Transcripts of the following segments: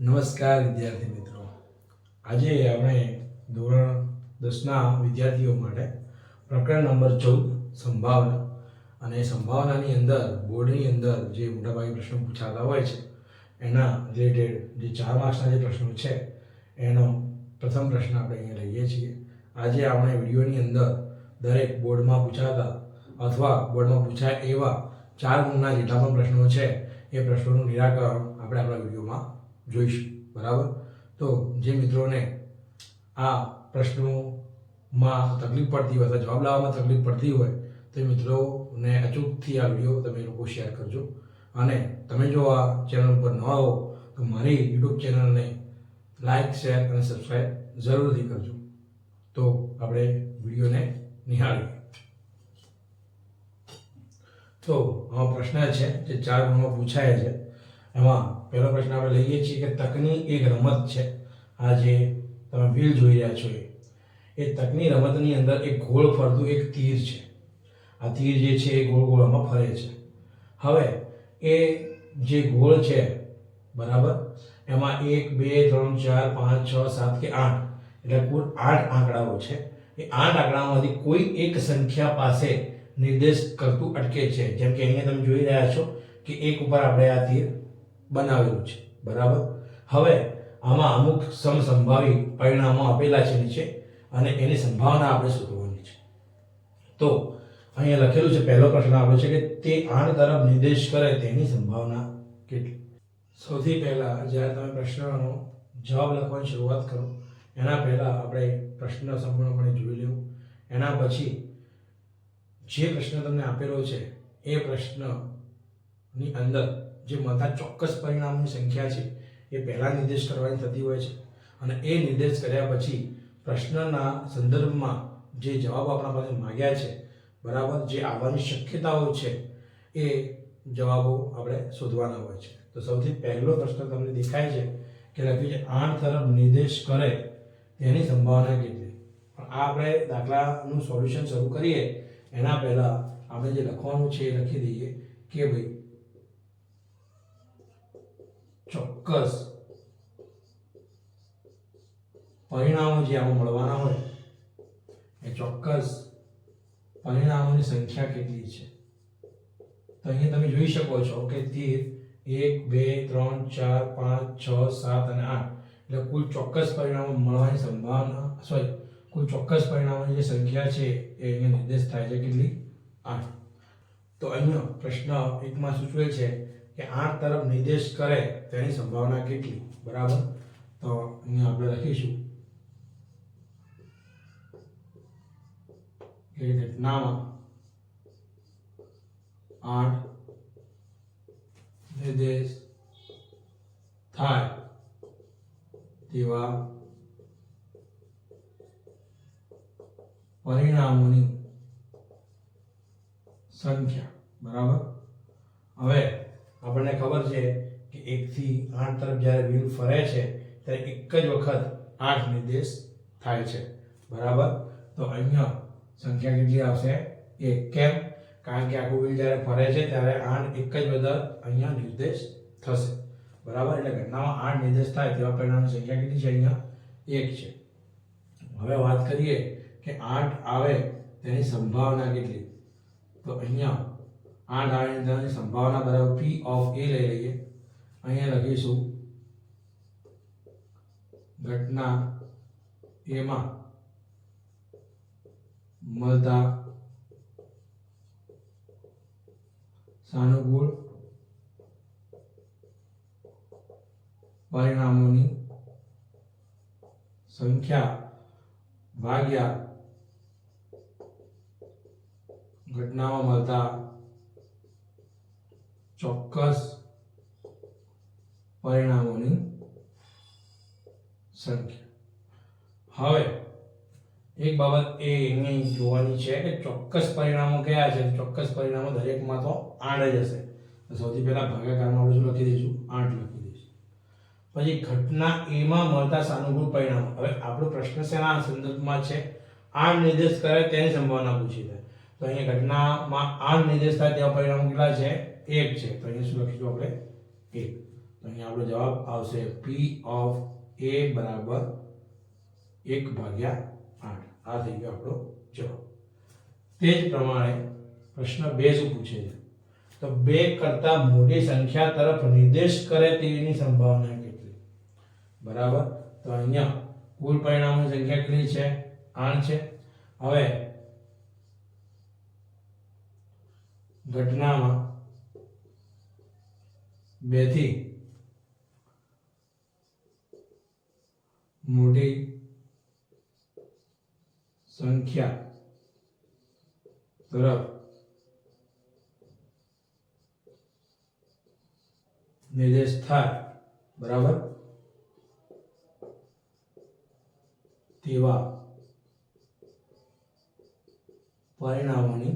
નમસ્કાર, વિદ્યાર્થી મિત્રો. આજે આપણે ધોરણ દસના વિદ્યાર્થીઓ માટે પ્રકરણ નંબર ચૌદ, સંભાવના અને સંભાવનાની અંદર, બોર્ડની અંદર જે મોટાભાગે પ્રશ્નો પૂછાતા હોય છે, એના રિલેટેડ જે ચાર માર્ક્સના જે પ્રશ્નો છે, એનો પ્રથમ પ્રશ્ન આપણે અહીંયા લઈએ છીએ. આજે આપણે વિડીયોની અંદર દરેક બોર્ડમાં પૂછાતા અથવા બોર્ડમાં પૂછાય એવા ચાર ગુણના જેટલા પણ પ્રશ્નો છે, એ પ્રશ્નોનું નિરાકરણ આપણે આપણા વિડીયોમાં જોઈશું, બરાબર? તો જે મિત્રોને આ પ્રશ્નોમાં તકલીફ પડતી હોય અથવા જવાબ લાવવામાં તકલીફ પડતી હોય, તો એ મિત્રોને અચૂકથી આ વીડિયો તમે લોકો શેર કરજો. અને તમે જો આ ચેનલ ઉપર ન હો તો મારી યુટ્યુબ ચેનલને લાઈક, શેર અને સબસ્ક્રાઈબ જરૂરથી કરજો. તો આપણે વિડીયોને નિહાળીએ. તો આમાં પ્રશ્ન છે જે ચાર ગુણમાં પૂછાય છે. એમાં પહેલો પ્રશ્ન આપણે લઈએ છીએ કે તકની એક રમત છે. આ જે તમે વ્હીલ જોઈ રહ્યા છો એ. તકની રમતની અંદર એક ગોળ ફરતું એક તીર છે. આ તીર જે છે એ ગોળ ગોળામાં ફરે છે. હવે એ જે ગોળ છે, બરાબર? એમાં એક, બે, ત્રણ, ચાર, પાંચ, છ, સાત કે આઠ, એટલે કુલ આઠ આંકડાઓ છે. એ આઠ આંકડામાંથી કોઈ એક સંખ્યા પાસે નિર્દેશ કરતું અટકે છે. જેમ કે અહીંયા તમે જોઈ રહ્યા છો કે એક ઉપર આપણે આ તીર બનાવેલું છે. બરાબર? હવે આમાં અમુક સમસંભાવી પરિણામો આપેલા છે નીચે અને એની સંભાવના આપણે શોધવાની છે. તો અહીંયા લખેલું છે, પહેલો પ્રશ્ન આપણો છે કે તે આણ તરફ નિર્દેશ કરે તેની સંભાવના કેટલી? સૌથી પહેલા જ્યારે તમે પ્રશ્નનો જવાબ લખવાની શરૂઆત કરો, એના પહેલાં આપણે પ્રશ્ન સંપૂર્ણપણે જોઈ લેવું. એના પછી જે પ્રશ્ન તમને આપેલો છે, એ પ્રશ્નની અંદર જે મળતા ચોક્કસ પરિણામોની સંખ્યા છે, એ પહેલાં નિર્દેશ કરવાની થતી હોય છે. અને એ નિર્દેશ કર્યા પછી પ્રશ્નના સંદર્ભમાં જે જવાબ આપણા પાસે માગ્યા છે, બરાબર, જે આવવાની શક્યતાઓ છે, એ જવાબો આપણે શોધવાના હોય છે. તો સૌથી પહેલો પ્રશ્ન તમને દેખાય છે કે લખ્યું છે આઠ તરફ નિર્દેશ કરે તેની સંભાવના કેટલી પણ આ આપણે દાખલાનું સોલ્યુશન શરૂ કરીએ, એના પહેલાં આપણે જે લખવાનું છે એ લખી દઈએ કે ભાઈ ચોક્કસ. પરિણામો જે આમાં મળવાના હોય, એ ચોક્કસ પરિણામોની સંખ્યા કેટલી છે? તો અહીંયા તમે જોઈ શકો છો કે તીર એક, બે, ત્રણ, ચાર, પાંચ, છ, સાત અને આઠ. એટલે કુલ ચોક્કસ પરિણામો મળવાની સંભાવના સોરી કુલ ચોક્કસ પરિણામોની જે સંખ્યા છે, એ અહીંયા નિર્દેશ થાય છે કેટલી? આઠ. તો અહીંયા પ્રશ્ન એકમાં સૂચવે છે કે આઠ તરફ નિર્દેશ કરે તેની સંભાવના કેટલી? બરાબર? તો અહીંયા આપણે લખીશું. કે ઘટનામાં આઠ નિર્દેશ થાય તેવા પરિણામોની સંખ્યા. બરાબર? હવે આપણને ખબર છે કે એકથી આઠ તરફ જ્યારે વ્હીલ ફરે છે, ત્યારે એક જ વખત આઠ નિર્દેશ થાય છે. બરાબર? તો અહીંયા સંખ્યા કેટલી આવશે? એક. કેમ? કારણ કે આખું વ્હીલ જ્યારે ફરે છે, ત્યારે આઠ એક જ બધા અહીંયા નિર્દેશ થશે. બરાબર? એટલે ઘટનામાં આઠ નિર્દેશ થાય, તેવા પરિણામની સંખ્યા કેટલી છે અહીંયા? એક છે. હવે વાત કરીએ કે આઠ આવે તેની સંભાવના કેટલી? તો અહીંયા આઠ આવે તેની સંભાવના બરાબર પી ઓફ એ લઈ લઈએ અહીંયા લખીશું ઘટના એમાં મળતા સાનુકૂળ પરિણામોની સંખ્યા ભાગ્યા ઘટનામાં મળતા ચોક્કસ પરિણામોની સંખ્યા. હવે, એક બાબત એ એની જોવાની છે કે ચોક્કસ પરિણામો કયા છે? ચોક્કસ પરિણામો દરેકમાં તો આઠ જ હશે. સૌથી પહેલા ભાગાકારમાં આપણે શું લખી દઈશું? આઠ લખી દઈશું. પછી ઘટના એમાં મળતા સાનુકૂળ પરિણામો. હવે આપણો પ્રશ્ન શેના સંદર્ભમાં છે? આઠ નિર્દેશ કરે તેની સંભાવના પૂછી છે તો અહીંયા ઘટનામાં આઠ નિર્દેશ થાય તેવા પરિણામો કેટલા છે? એક છે. તો અહીંયા શું લખીશું આપણે? એક. તો અહીંયા આપણો જવાબ આવશે પી ઓફ એ બરાબર એક ભાગ્યા આઠ. આ થઈ ગયો આપણો જવાબ. તે જ પ્રમાણે પ્રશ્ન બે શું પૂછે છે? તો બે કરતા મોટી સંખ્યા તરફ નિર્દેશ કરે તેની સંભાવના કેટલી? બરાબર? તો અહીંયા કુલ પરિણામોની સંખ્યા કેટલી છે? આઠ છે. હવે ઘટનામાં બેથી મોટી સંખ્યા તરફ નિર્દેશ થાય બરાબર તેવા પરિણામોની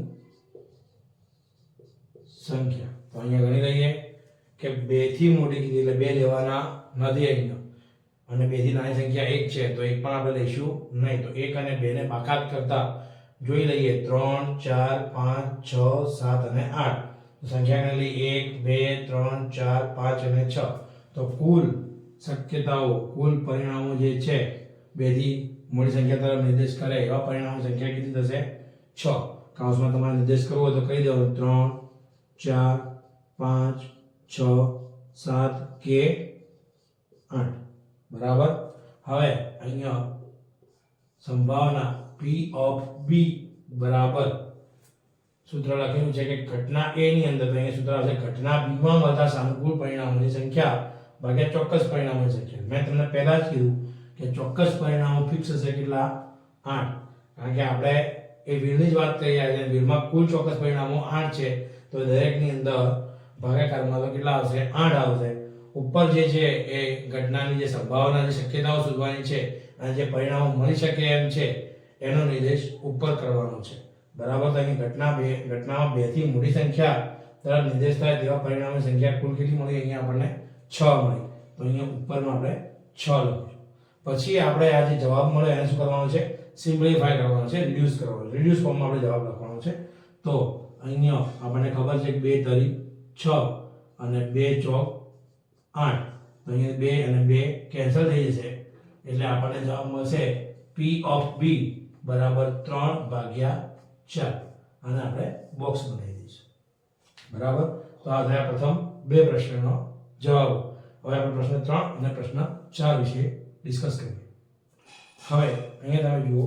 સંખ્યા તો અહીંયા ગણી લઈએ કે બેથી મોટી કીધી એટલે બે લેવાના નથી અહીંયા અને બેથી નાની સંખ્યા એક છે, તો એક પણ આપણે લઈશું નહીં. તો એક અને બે ને બાકાત કરતા જોઈ લઈએ, ત્રણ, ચાર, પાંચ, છ, સાત અને આઠ. તો સંખ્યા ગણી લઈએ, એક, બે, ત્રણ, ચાર, પાંચ અને છ. તો કુલ શક્યતાઓ, કુલ પરિણામો જે છે બેથી મોટી સંખ્યા તરફ નિર્દેશ કરે એવા પરિણામો સંખ્યા કેટલી થશે? છ. કાઉન્સમાં તમારે નિર્દેશ કરવો હોય તો કહી દો ત્રણ, ચાર, પાંચ છ, સાત, કે આઠ. બરાબર? હવે અહીંયા સંભાવના પી ઓફ બી બરાબર. સૂત્ર લખેલું છે કે ઘટના એ ની અંદર, તો અહીંયા સૂત્ર આવશે, ઘટના બી માં મળતા સાનુકૂળ પરિણામોની સંખ્યા ભાગ્યા ચોક્કસ પરિણામોની સંખ્યા. મેં તમને પહેલા જ કીધું કે ચોક્કસ પરિણામો ફિક્સ હશે કેટલા? આઠ. કારણ કે આપણે એ વીરની જ વાત કરી રહ્યા છીએ વીરમાં કુલ ચોક્કસ પરિણામો આઠ છે. તો દરેકની અંદર ભાગાકારમાં તો કેટલા આવશે? આઠ આવશે. ઉપર જે છે એ ઘટનાની જે સંભાવના, જે શક્યતાઓ શોધવાની છે, અને જે પરિણામો મળી શકે એમ છે, એનો નિર્દેશ ઉપર કરવાનો છે. બરાબર? તો અહીં ઘટના બે, ઘટનામાં બેથી મોટી સંખ્યા તરફ નિર્દેશ થાય તેવા પરિણામની સંખ્યા કુલ કેટલી મળી? અહીંયા આપણને છ મળી. તો અહીંયા ઉપરમાં આપણે છ લખીશું. પછી આપણે આ જે જવાબ મળે એને શું કરવાનો છે? સિમ્પ્લિફાય કરવાનો છે રિડ્યુસ કરવાનો રિડ્યુસ ફોર્મમાં આપણે જવાબ લખવાનો છે. તો અહીંયા આપણને ખબર છે કે બે તરી છ અને બે ચોક આઠ. તો અહીંયા બે અને બે કેન્સલ થઈ જશે. એટલે આપણને જવાબ મળશે પી ઓફ બી બરાબર ત્રણ ભાગ્યા ચાર. અને આપણે બોક્સ બનાવી દઈશું. બરાબર? તો આ થયા પ્રથમ બે પ્રશ્નનો જવાબ. હવે આપણે પ્રશ્ન ત્રણ અને પ્રશ્ન ચાર વિશે ડિસ્કસ કરીએ. હવે અહીંયા તમે જુઓ.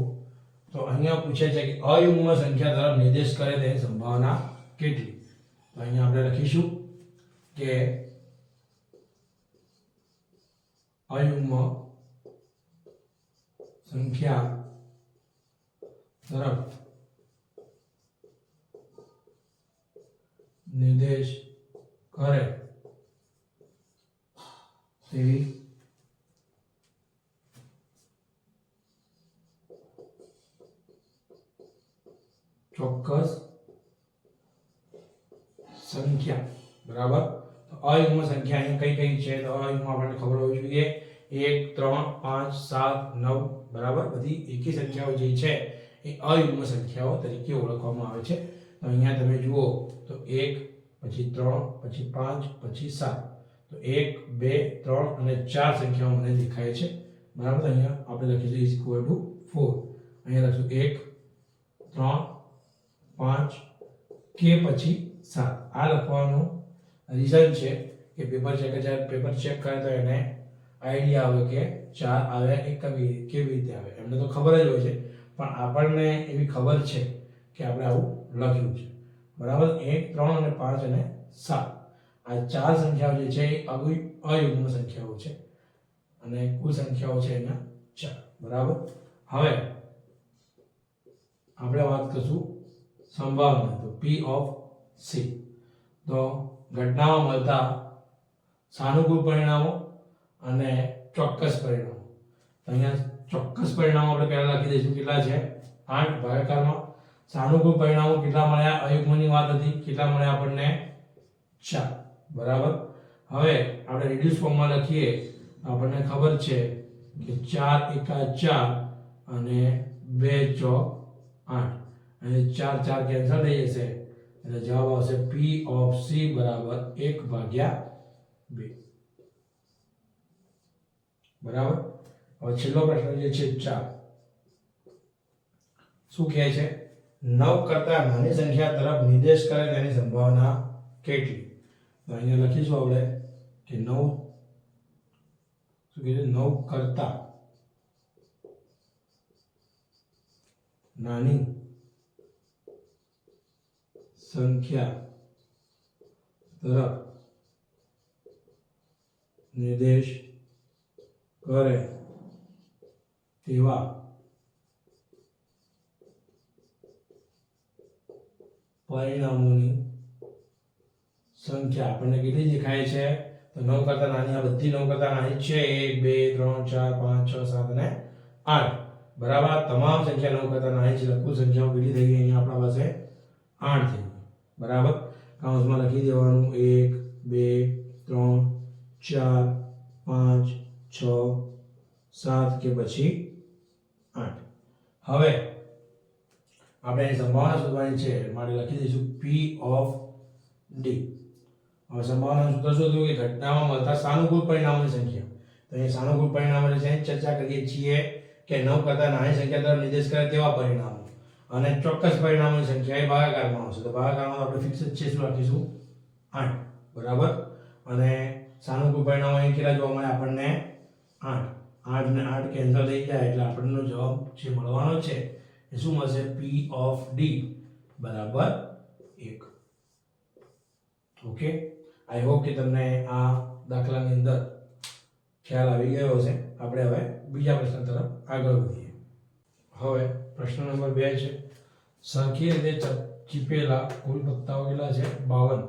તો અહીંયા પૂછે છે કે અયુગ્મ સંખ્યા તરફ નિર્દેશ કરે તેની સંભાવના કેટલી? તો અહીંયા આપણે લખીશું કે અયુગ્મ સંખ્યા તરફ નિર્દેશ કરે તેવી બધી એકી સંખ્યાઓ જે છે, એ અયુગ્મ સંખ્યાઓ તરીકે ઓળખવામાં આવે છે. તો અહીંયા તમે જુઓ, તો એક, પછી ત્રણ, પછી પાંચ, પછી સાત. તો એક, બે, ત્રણ અને ચાર સંખ્યાઓ મને દેખાય છે. બરાબર? અહીંયા આપણે લખીશું ઇઝ ઇક્વલ ટુ ફોર અહીંયા લખશું એક, ત્રણ, પાંચ કે પછી સાત. આ લખવાનું રીઝન છે કે પેપર ચેક પેપર ચેક કરે તો એને આઈડિયા આવે કે ચાર આવે એ કવી, કેવી રીતે આવે? એમને તો ખબર જ હોય છે. પણ આપણને એવી ખબર છે કે આપણે આવું લખ્યું છે. બરાબર? એક, ત્રણ અને પાંચ અને સાત. આ ચાર સંખ્યાઓ જે છે, એ અયુગ્મ સંખ્યાઓ છે. અને કુલ સંખ્યાઓ છે એના ચાર. બરાબર? હવે આપણે વાત કરશું સંભાવના તો પી ઓફ સી તો ઘટનામાં મળતા સાનુકૂળ પરિણામો અને ચોક્કસ પરિણામો. અહીંયા ચોક્કસ પરિણામો આપણે પહેલા લખી દઈશું. કેટલા છે? આઠ. ભાગાકારમાં સાનુકૂળ પરિણામો કેટલા મળ્યા? અયુગ્મની વાત હતી. કેટલા મળ્યા આપણને? ચાર. બરાબર? હવે આપણે રિડ્યુસ ફોર્મમાં લખીએ. આપણને ખબર છે કે ચાર એકા ચાર અને બે ચોક આઠ. અને ચાર ચાર કેન્સલ થઈ જશે. એટલે જવાબ આવશે પી ઓફ સી બરાબર એક ભાગ્યા બે. બરાબર? હવે છેલ્લો પ્રશ્ન જે છે, ચાર. શું કહે છે? નવ કરતા નાની સંખ્યા તરફ નિર્દેશ કરે તેની સંભાવના કેટલી? તો અહીંયા લખીશું આપણે કે નવ શું કહે છે? નવ કરતા નાની સંખ્યા તરફ નિર્દેશ કરે તેવા પરિણામોની સંખ્યા આપણને કેટલી દેખાય છે? તો નવ કરતા નાની, આ બધી નવ કરતા નાની છે. એક, બે, ત્રણ, ચાર, પાંચ, છ, સાત અને આઠ. બરાબર? તમામ સંખ્યા નવ કરતા નાની છે. એટલે સંખ્યાઓ કેટલી થઈ ગઈ અહીંયા આપણા પાસે? આઠ થઈ ગઈ. બરાબર? કાઉન્સમાં લખી દેવાનું. એક, બે, ત્રણ, ચાર, પાંચ છ, સાત કે પછી આઠ. હવે આપણે એની સંભાવના શોધવાની છે. માટે લખી દઈશું પી ઓફ ડી હવે સંભાવના શું થયું કે ઘટનામાં મળતા સાનુકૂળ પરિણામોની સંખ્યા. તો અહીં સાનુકૂળ પરિણામો છે ચર્ચા કરીએ છીએ કે નવ કરતા નાની સંખ્યા તરફ નિર્દેશ કરે તેવા પરિણામો. અને ચોક્કસ પરિણામોની સંખ્યા એ ભાગાકારમાં આવશે. તો ભાગાકારમાં આપણે ફિક્સ જ છે, શું રાખીશું? આઠ. બરાબર? અને સાનુકૂળ પરિણામો અહીં કેટલા જોવા મળે? આપણને આઠ. આઠ ને આઠ કેન્સલ થઈ જાય એટલે આપણને જવાબ જે મળવાનો છે એ શું મળશે? પી ઓફ ડી બરાબર એક. ઓકે આઈ હોપ કે તમને આ દાખલાની અંદર ખ્યાલ આવી ગયો હશે. આપણે હવે બીજા પ્રશ્ન તરફ આગળ વધીએ. હવે પ્રશ્ન નંબર બે છે. સરખી રીતે ચીપેલા કુલ પત્તાઓ કેટલા છે? બાવન.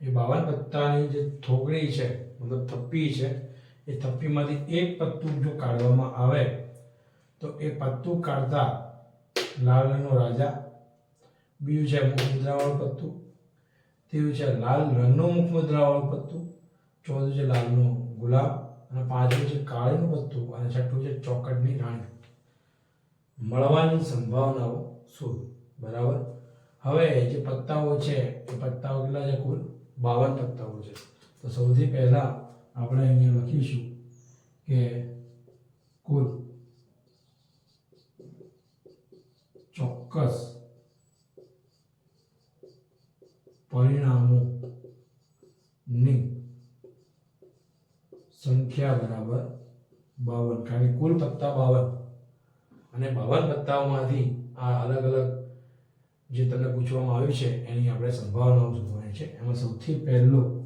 એ બાવન પત્તાની જે થોકડી છે, મતલબ થપ્પી છે એ થપ્પીમાંથી એક પત્તું જો કાઢવામાં આવે, તો એ પત્તું કાઢતા લાલ રંગનો રાજા, બીજું છે મુખ મુદ્રાવાળું પત્તું, ત્રીજું છે લાલ રંગનું મુખ મુદ્રાવાળું પત્તું, ચોથું છે લાલનું ગુલાબ, અને પાંચમું છે કાળીનું પત્તું, અને છઠ્ઠું છે ચોકટની રાણી. મળવાની સંભાવનાઓ શું બરાબર? હવે જે પત્તાઓ છે, એ પત્તાઓ કેટલા છે કુલ? બાવન પત્તાઓ છે. તો સૌથી પહેલા આપણે અહીંયા લખીશું કે કુલ ચોક્કસ પરિણામોની સંખ્યા બરાબર બાવન. કારણ કે કુલ પત્તા બાવન. અને બાવન પત્તાઓમાંથી આ અલગ અલગ જે તમને પૂછવામાં આવ્યું છે, એની આપણે સંભાવનાઓ શોધવાની છે. એમાં સૌથી પહેલો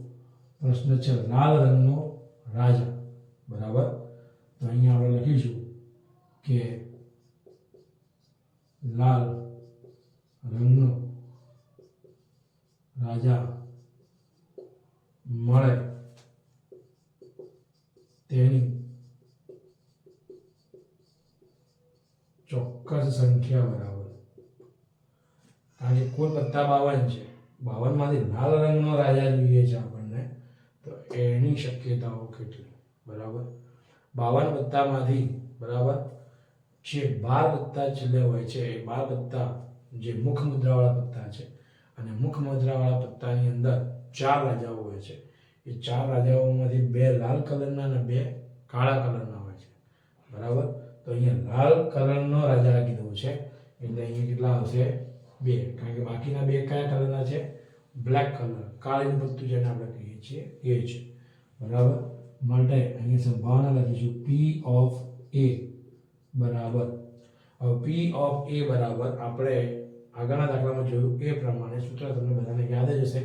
પ્રશ્ન છે, લાલ રંગનો રાજા. બરાબર? તો અહીંયા આપણે લખીશું કે લાલ રંગનો રાજા મળે તેની ચોક્કસ સંખ્યા બરાબર. કારણ કે કુલ બાવન છે. બાવનમાંથી લાલ રંગનો રાજા જોઈએ છે આપણને તો એની શક્યતાઓ કેટલી બરાબર? બાવન વત્તામાંથી, બરાબર? જે બાર વત્તા છેલ્લે હોય છે, એ બાર વત્તા જે મુખ મુદ્રાવાળા પત્તા છે. અને મુખ મુદ્રાવાળા પત્તાની અંદર ચાર રાજાઓ હોય છે. એ ચાર રાજાઓમાંથી બે લાલ કલરના અને બે કાળા કલરના હોય છે. બરાબર? તો અહીંયા લાલ કલરનો રાજા કીધું છે. એટલે અહીંયા કેટલા આવશે? બે. કારણ કે બાકીના બે કયા કલરના છે? Black colour. કાળીનું પત્તું જેને આપણે કહીએ છીએ, એ છે. બરાબર? માટે અહીંયા સંભાવના લખીશું પી ઓફ એ બરાબર. હવે પી ઓફ એ બરાબર આપણે આગળના દાખલામાં જોયું એ પ્રમાણે સૂત્ર તમને બધાને યાદ જ હશે.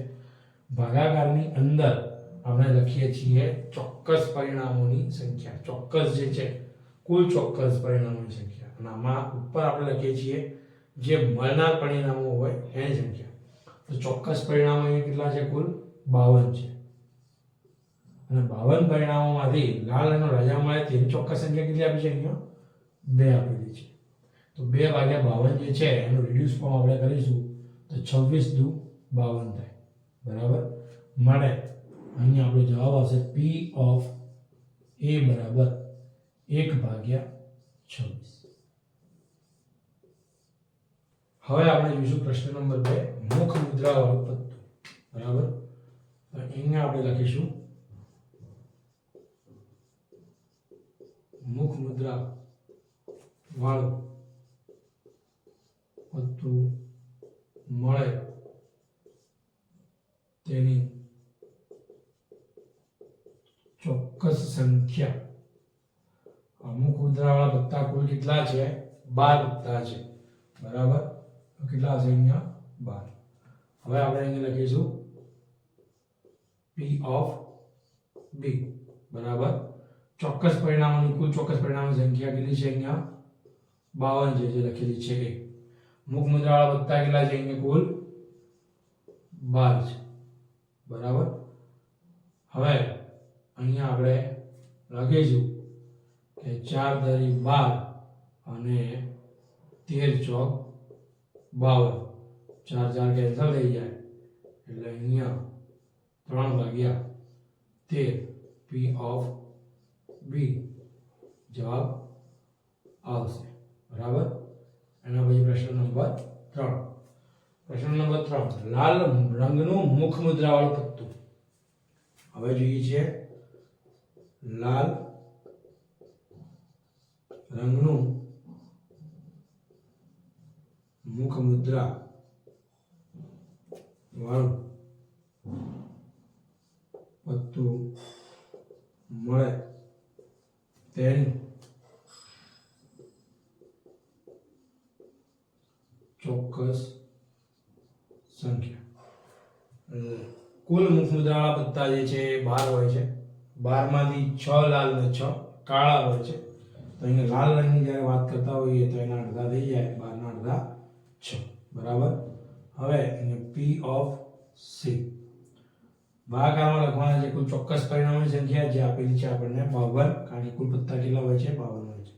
ભાગાકારની અંદર આપણે લખીએ છીએ ચોક્કસ પરિણામોની સંખ્યા. ચોક્કસ જે છે, કુલ ચોક્કસ પરિણામોની સંખ્યા. અને આમાં ઉપર આપણે લખીએ છીએ જે મળનાર પરિણામો હોય એની સંખ્યા. તો ચોક્કસ પરિણામો અહીંયા કેટલા છે કુલ? બાવન છે. અને બાવન પરિણામોમાંથી લાલ અને રાજા મળે તેની ચોક્કસ સંખ્યા કેટલી આપી છે અહીંયા? બે આપેલી છે. તો બે ભાગ્યા બાવન જે છે, એનું રિડ્યુસ ફોર્મ આપણે કરીશું તો છવ્વીસ દુ બાવન થાય. બરાબર? મળે અહીંયા આપણો જવાબ આવશે પી ઓફ એ બરાબર એક ભાગ્યા છવ્વીસ. હવે આપણે જોઈશું પ્રશ્ન નંબર બે, મુખ મુદ્રાવાળું પત્તું. બરાબર? અહીંયા આપણે લખીશું મુખ મુદ્રા વાળું પત્તું મળે તેની ચોક્કસ સંખ્યા. અમુક મુદ્રાવાળા પત્તા કુલ કેટલા છે? બાર પત્તા છે. બરાબર? કેટલા છે અહીંયા? બાર. હવે આપણે અહીંયા લખીશું. પી ઓફ બી બરાબર? ચોક્કસ પરિણામોની કુલ ચોક્કસ પરિણામોની સંખ્યા કેટલી છે અહીંયા? બાવન છે, જે લખેલી છે કે મુખ મુદ્રાવાળા પત્તા કેટલા છે અહીંયા કુલ? બાર છે. બરાબર? હવે અહીંયા આપણે લખીશું કે ચાર દરી બાર અને તેર ચોક બાવન. ચાર ચાર કેન્સલ થઈ જાય. એટલે અહીંયા ત્રણ ભાગ્યા તેર પી ઓફ બી જવાબ આવશે. બરાબર? એના પછી પ્રશ્ન નંબર ત્રણ. પ્રશ્ન નંબર ત્રણ. લાલ રંગનું મુખ મુદ્રાવાળું પત્તું. હવે જોઈએ છે. લાલ રંગનું મુખ મુદ્રા વાળું પત્તું મળે. તેની ચોક્કસ સંખ્યા. કુલ મુખમુદ્રાળા પત્તા જે છે એ બાર હોય છે. બારમાંથી છ લાલ ને છ કાળા હોય છે. તો અહીંયા લાલ રંગની જ્યારે વાત કરતા હોઈએ તો એના અડધા થઈ જાય બારના અડધા છ. બરાબર? હવે પી ઓફ સી ભાગાકારમાં લખવાના છે કોઈ ચોક્કસ પરિણામોની સંખ્યા જે આપેલી છે આપણને, બાવન, કારણ કે કુલ પત્તા કેટલા હોય છે? બાવન હોય છે.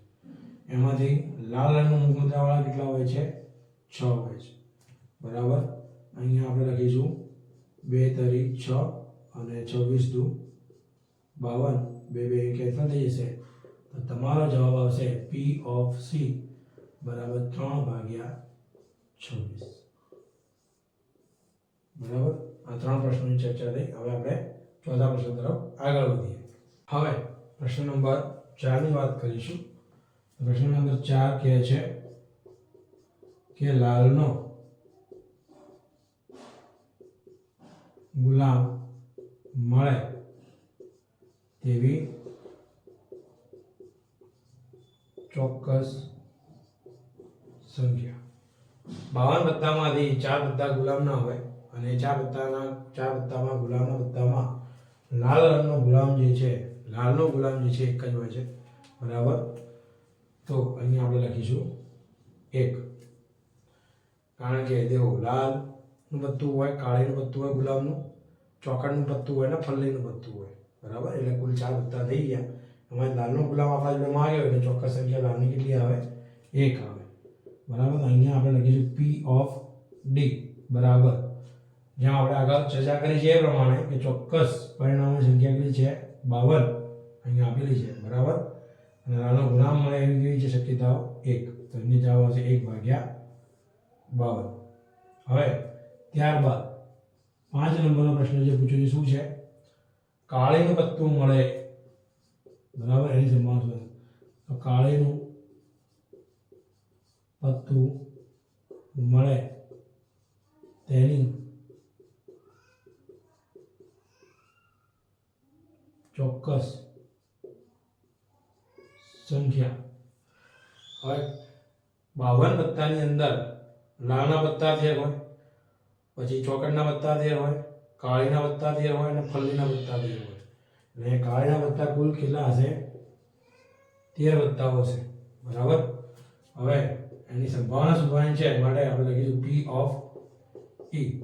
એમાંથી લાલ રંગનું મુદ્રાવાળા કેટલા હોય છે? છ હોય છે. બરાબર? અહીંયા આપણે લખીશું, બે તરી છ અને છવ્વીસ દુ બાવન. બે બે કેન્સલ થઈ જશે. તો તમારો જવાબ આવશે પી ઓફ સી બરાબર, ત્રણ ભાગ્યા છવ્વીસ. બરાબર? આ ત્રણ પ્રશ્નોની ચર્ચા થઈ. હવે આપણે ચોથા પ્રશ્ન તરફ આગળ વધીએ. હવે પ્રશ્ન નંબર ચારની વાત કરીશું. પ્રશ્ન નંબર ચાર કહે છે કે લાલનો ગુલામ મળે તેવી ચોક્કસ સંખ્યા. બાવન બધામાંથી ચાર પત્તા ગુલામના હોય. અને ચા પત્તાના ચા પત્તામાં ગુલામના પત્તામાં લાલ રંગનો ગુલામ જે છે, લાલનો ગુલામ જે છે, એક જ હોય છે. બરાબર? તો અહીંયા આપણે લખીશું એક. કારણ કે દેવો લાલનું પત્તું હોય, કાળીનું પત્તું હોય ગુલાબનું ચોકડનું પત્તું હોય ને ફલ્લીનું પત્તું હોય. બરાબર? એટલે કુલ ચાર પત્તા થઈ ગયા. એમાં લાલનો ગુલામ આપણા જોડેમાં આવ્યો એટલે ચોક્કસ સંખ્યા લાલની કેટલી આવે? એક આવે. બરાબર? અહીંયા આપણે લખીશું પી ઓફ ડી બરાબર? જેમ આપણે અગાઉ ચર્ચા કરી છે એ પ્રમાણે કે ચોક્કસ પરિણામોની સંખ્યા કેટલી છે? બાવન. અહીંયા આપેલી છે. બરાબર? અને આનો ગુણામ મળે એવી કેવી છે? શક્યતાઓ એક. તો એની જવાબ આવશે એક ભાગ્યા બાવન. હવે ત્યારબાદ પાંચ નંબરનો પ્રશ્ન જે પૂછ્યો છે, શું છે? કાળીનું પત્તું મળે. બરાબર? એની સંભાવના તો કાળીનું પત્તું મળે. તેની ચોક્કસ સંખ્યા. હવે બાવન પત્તાની અંદર લાલના પત્તા થયા હોય, પછી ચોકડના પત્તા થયા હોય, કાળીના પત્તા થયા હોય અને ફલ્લીના પત્તા થયા હોય. અને કાળીના પત્તા કુલ કેટલા હશે? તેર પત્તાઓ હશે. બરાબર? હવે એની સંભાવના શોધવાની છે માટે આપણે લખીશું પી ઓફ ઈ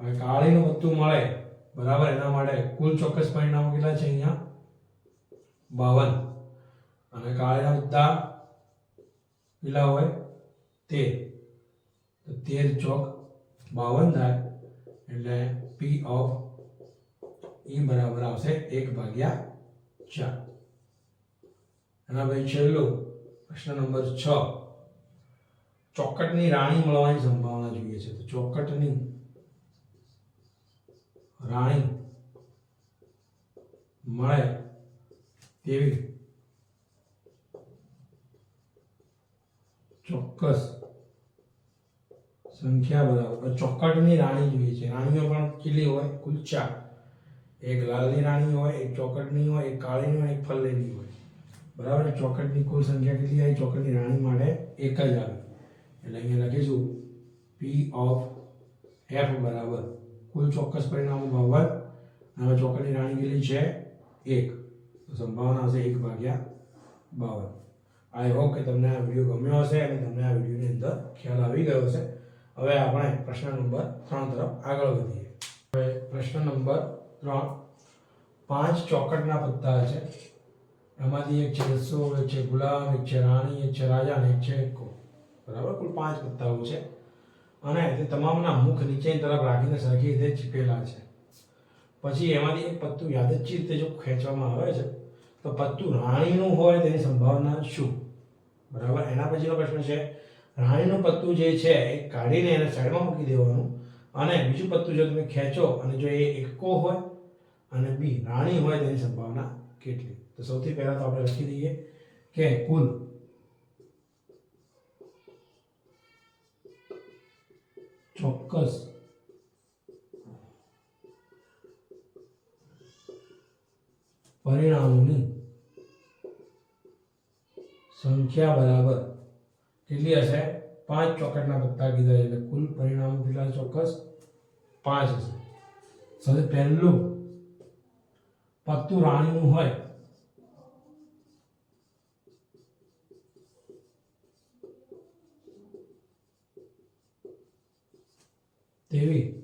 હવે કાળીનું પત્તું મળે બરાબર, એના માટે કુલ ચોક્કસ પરિણામો કેટલા છે અહીંયા? બાવન. અને કાળા પત્તા કેટલા હોય? તેર. તો તેર ચોક બાવન થાય, એટલે પી ઓફ ઈ બરાબર આવશે એક ભાગ્યા ચાર. એના ભાઈ છેલ્લું, પ્રશ્ન નંબર છ. ચોકટની રાણી મળવાની સંભાવના જોઈએ છે. તો ચોકટની રાણી મળે તેવી ચોક્કસ સંખ્યા બરાબર ચોકટની રાણી જોઈએ છે. રાણીઓ પણ કેટલી હોય? કુલ એક લાલની રાણી હોય, એક ચોકટની હોય, એક કાળીની હોય, એક ફલ્લેની હોય. બરાબર? ચોકટની કુલ સંખ્યા કેટલી આવી ચોકટની રાણી માટે એક જ આવે. એટલે અહીંયા લખીશું પી ઓફ એફ બરાબર. કુલ ચોક્કસ પરિણામો બાવન અને ચોકટની રાણી કેટલી છે એક. સંભાવના હશે એક ભાગ્યા બાવન. આઈ હોપ કે તમને આ વીડિયો ગમ્યો હશે અને તમને આ વિડીયોની અંદર ખ્યાલ આવી ગયો હશે. હવે આપણે પ્રશ્ન નંબર ત્રણ તરફ આગળ વધીએ. હવે પ્રશ્ન નંબર ત્રણ. પાંચ ચોકટના પત્તા છે. એમાંથી એક છે રસ્સો એક છે ગુલામ, એક છે રાણી, એક છે રાજા અને એક છે બરાબર? કુલ પાંચ પત્તાઓ છે. અને તે તમામના મુખ નીચેની તરફ રાખીને સરખી રીતે ચીપેલા છે. પછી એમાંથી એક પત્તું યાદચ્છી રીતે જો ખેંચવામાં આવે છે, તો પત્તું રાણીનું હોય તેની સંભાવના શું? બરાબર? એના પછીનો પ્રશ્ન છે, રાણીનું પત્તું જે છે એ કાઢીને એને સાઈડમાં મૂકી દેવાનું અને બીજું પત્તું જો તમે ખેંચો અને જો એ એકો હોય અને બી રાણી હોય તેની સંભાવના કેટલી? તો સૌથી પહેલાં તો આપણે લખી દઈએ કે કુલ ચોક્કસ. પરિણામોની સંખ્યા બરાબર કેટલી હશે? પાંચ ચોકટના પત્તા કીધા એટલે કુલ પરિણામો કેટલા ચોક્કસ પાંચ હશે. સૌથી પહેલું પત્તું રાણીનું હોય તેવી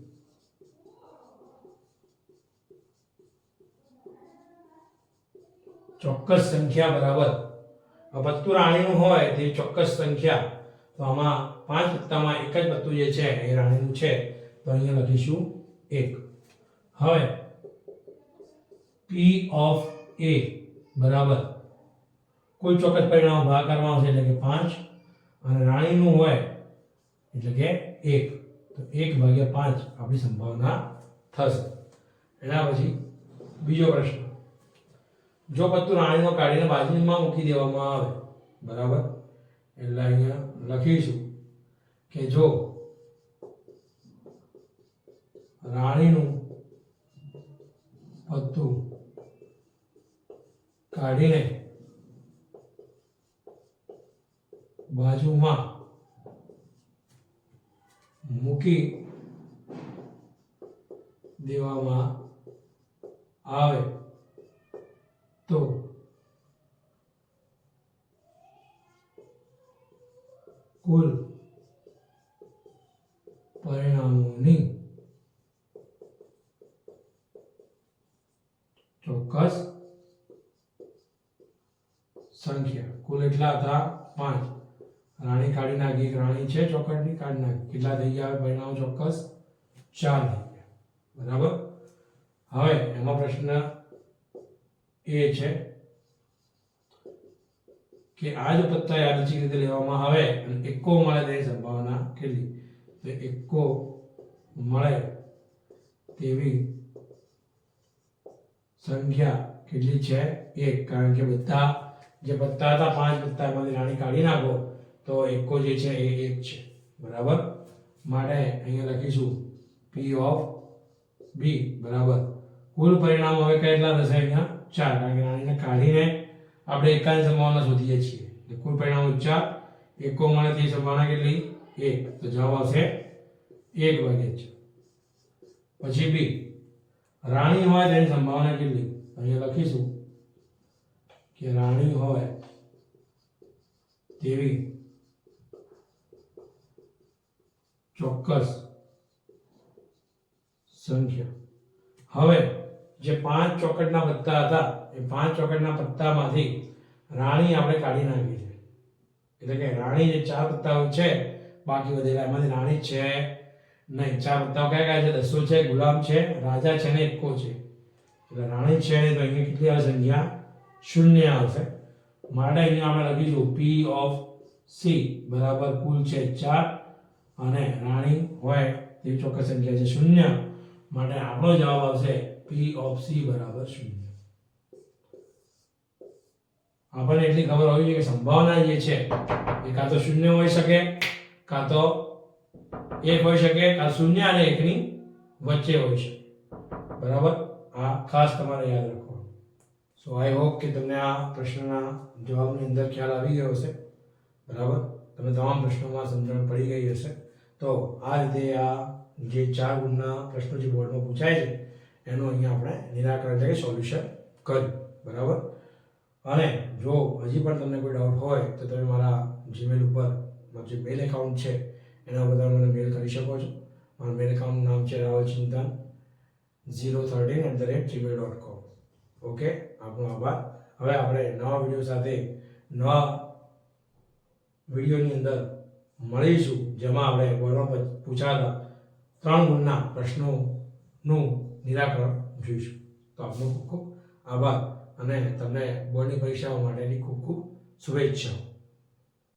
ચોક્કસ સંખ્યા બરાબર. પત્તું રાણીનું હોય, તે ચોક્કસ સંખ્યા. તો આમાં પાંચ પત્તામાં એક જ પત્તું જે છે, એ રાણીનું છે. તો અહીંયા લખીશું એક. હવે પી ઓફ એ બરાબર. કોઈ ચોક્કસ પરિણામ કરવામાં આવશે, એટલે કે પાંચ. અને રાણીનું હોય, એટલે કે એક. તો એક ભાગ્યા પાંચ આપણી સંભાવના થશે. એના પછી બીજો પ્રશ્ન. જો પત્તું રાણીનો કાઢીને બાજુમાં મૂકી દેવામાં આવે, બરાબર? એટલે અહીંયા લખીશું કે જો રાણીનું પત્તું કાઢીને બાજુમાં મૂકી દેવામાં આવે તો કુલ પરિણામોની ચોક્કસ સંખ્યા કુલ એટલા હતા પાંચ રાણી કાઢી નાખી રાણી છે ચોકડની કાઢી નાખી. કેટલા થઈ ગયા? પરિણામ ચોક્કસ ચાર થઈ ગયા. બરાબર? હવે એમાં પ્રશ્ન એ છે કે આ જ પત્તા યાદચ્છિક રીતે લેવામાં આવે અને એકો મળે તેની સંભાવના કેટલી? તો એકો મળે તેવી સંખ્યા કેટલી છે? એક. કારણ કે બધા જે પત્તા હતા, પાંચ પત્તા એમાંથી રાણી કાઢી નાખો તો એકો જે છે એ એક છે. બરાબર? માટે અહીંયા લખીશું પી ઓફ બી બરાબર? કુલ પરિણામ હવે કેટલા થશે અહીંયા? ચાર. કારણ કે રાણીને કાઢીને આપણે એકાની સંભાવના શોધીએ છીએ. કુલ પરિણામ ચાર. એકો મળે તે સંભાવના કેટલી? એક. તો જવાબ આવશે એક વાગે છે પછી બી રાણી હોય તેની સંભાવના કેટલી? અહીંયા લખીશું કે રાણી હોય તેવી ચોક્કસ સંખ્યા. હવે જે પાંચ ચોકટના પત્તા હતા, એ પાંચ ચોકટના પત્તામાંથી રાણી આપણે કાઢી નાખી છે. એટલે કે રાણી જે ચાર પત્તાઓ છે, બાકી વધેલા એમાંથી રાણી છે નહીં. ચાર પત્તાઓ કયા કયા છે? દસો છે, ગુલામ છે, રાજા છે ને એકો છે. એટલે રાણી છે તો અહીંયા કેટલી આવશે? સંખ્યા શૂન્ય આવશે. માટે અહીંયા આપણે લખીશું પી ઓફ સી બરાબર કુલ છે ચાર. અને રાણી હોય તે ચોક્કસ સંખ્યા છે શૂન્ય. માટે આપણો જવાબ આવશે પી ઓફ સી બરાબર શૂન્ય. આપણને એટલી ખબર હોવી જોઈએ કે સંભાવના જે છે એ કાં તો શૂન્ય હોઈ શકે, કાં તો એક હોઈ શકે, કાં શૂન્ય અને એકની વચ્ચે હોઈ શકે. બરાબર? આ ખાસ તમારે યાદ રાખો સો આઈ હોપ કે તમને આ પ્રશ્નના જવાબની અંદર ખ્યાલ આવી ગયો હશે. બરાબર? તમે તમામ પ્રશ્નોમાં સમજણ પડી ગઈ હશે. તો આ રીતે આ જે ચાર ગુણના પ્રશ્નો જે બોર્ડમાં પૂછાય છે, એનું અહીંયા આપણે નિરાકરણ એટલે સોલ્યુશન કર્યું. બરાબર? અને જો હજી પણ તમને કોઈ ડાઉટ હોય, તો તમે મારા જીમેલ ઉપર મારું જે મેલ એકાઉન્ટ છે, એના ઉપર તમે મને મેલ કરી શકો છો. મારું મેલ એકાઉન્ટનું નામ છે Raval Chintan zero thirteen at the rate Gmail dot com okay આપનો આભાર. હવે આપણે નવા વીડિયો સાથે નવા વિડીયોની અંદર મળીશું. જેમાં આપણે વર્ણો પૂછાતા ત્રણ ગુણના પ્રશ્નોનું નિરાકરણ જોઈશું. તો આપનો ખૂબ ખૂબ આભાર અને તમને બોર્ડની પરીક્ષાઓ માટેની ખૂબ ખૂબ શુભેચ્છાઓ.